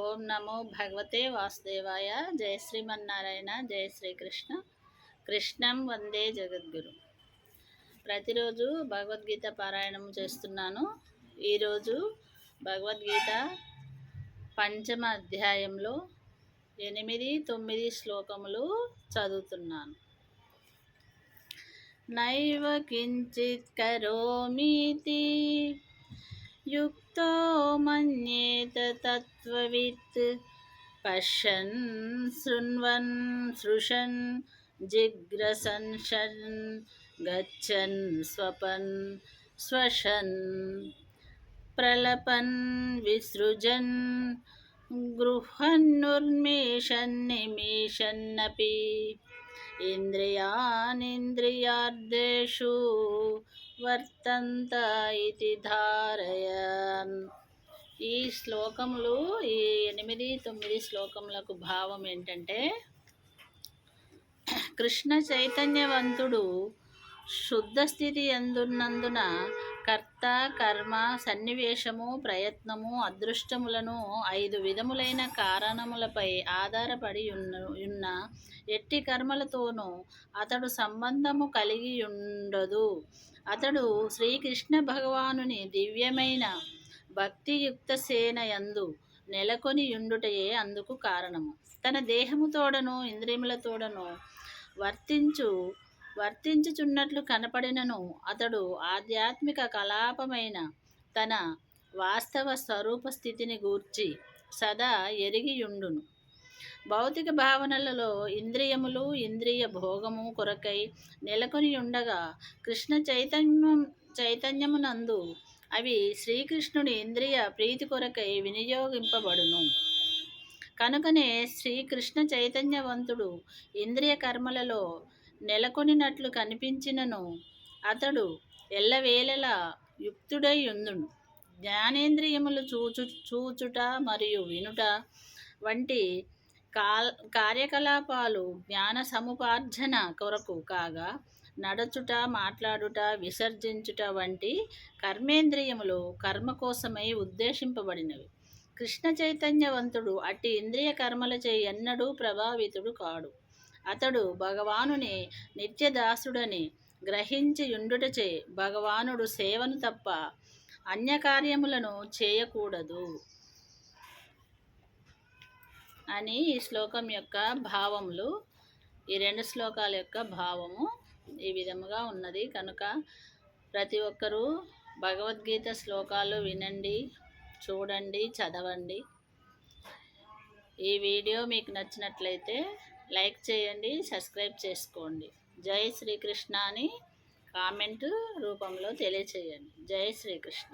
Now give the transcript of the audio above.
ఓం నమో భగవతే వాసుదేవాయ. జయ శ్రీమన్నారాయణ జయ శ్రీకృష్ణ. కృష్ణం వందే జగద్గురు. ప్రతిరోజు భగవద్గీత పారాయణం చేస్తున్నాను. ఈరోజు భగవద్గీత పంచమ అధ్యాయంలో ఎనిమిది తొమ్మిది శ్లోకములు చదువుతున్నాను. నైవ కించిత్ కరోమీతి युक्तो मन्येत तत्त्ववित्। पश्यन् शृण्वन् सृशन् जिग्रसंशन् गच्छन् स्वपन् स्वशन् प्रलपन् विसृजन् गृहन्नुर्मेषन्निमेषन्नपि इन्द्रियानिन्द्रियार्देषु వర్తంత ఇది ధారయ ఈ శ్లోకములు ఈ ఎనిమిది తొమ్మిది శ్లోకములకు భావం ఏంటంటే కృష్ణ చైతన్యవంతుడు శుద్ధ స్థితి ఎందున్నందున కర్త కర్మ సన్నివేశము ప్రయత్నము అదృష్టములను ఐదు విధములైన కారణములపై ఆధారపడి ఉన్న ఎట్టి కర్మలతోనూ అతడు సంబంధము కలిగి ఉండదు అతడు శ్రీకృష్ణ భగవానుని దివ్యమైన భక్తియుక్త సేన యందు నెలకొని ఉండుటయే అందుకు కారణము. తన దేహముతోడను ఇంద్రియములతోడను వర్తించు వర్తించుచున్నట్లు కనపడినను. అతడు ఆధ్యాత్మిక కలాపమైన తన వాస్తవ స్వరూప స్థితిని గూర్చి సదా ఎరిగియుండును. భౌతిక భావనలలో ఇంద్రియములు ఇంద్రియ భోగము కొరకై నెలకొని ఉండగా కృష్ణ చైతన్యం చైతన్యమునందు అవి శ్రీకృష్ణుని ఇంద్రియ ప్రీతి కొరకై వినియోగింపబడును. కనుకనే శ్రీకృష్ణ చైతన్యవంతుడు ఇంద్రియ కర్మలలో నెలకొనినట్లు కనిపించినను. అతడు ఎల్లవేళలా యుక్తుడై ఉందును జ్ఞానేంద్రియములు చూచు చూచుట మరియు వినుట వంటి కార్యకలాపాలు జ్ఞాన సముపార్జన కొరకు కాగా నడచుట మాట్లాడుట విసర్జించుట వంటి కర్మేంద్రియములు కర్మ కోసమై ఉద్దేశింపబడినవి. కృష్ణ చైతన్యవంతుడు అట్టి ఇంద్రియ కర్మలచే ఎన్నడూ ప్రభావితుడు కాడు. అతడు భగవానుని నిత్యదాసుడని గ్రహించియుండుటచే భగవానుడు సేవను తప్ప అన్యకార్యములను చేయకూడదు. అని ఈ శ్లోకం యొక్క భావములు ఈ రెండు శ్లోకాల యొక్క భావము ఈ విధముగా ఉన్నది. కనుక ప్రతి ఒక్కరూ భగవద్గీత శ్లోకాలు వినండి చూడండి చదవండి. ఈ వీడియో మీకు నచ్చినట్లయితే లైక్ చేయండి సబ్స్క్రైబ్ చేసుకోండి. జై శ్రీకృష్ణ అని కామెంట్ రూపంలో తెలియచేయండి. జై శ్రీకృష్ణ.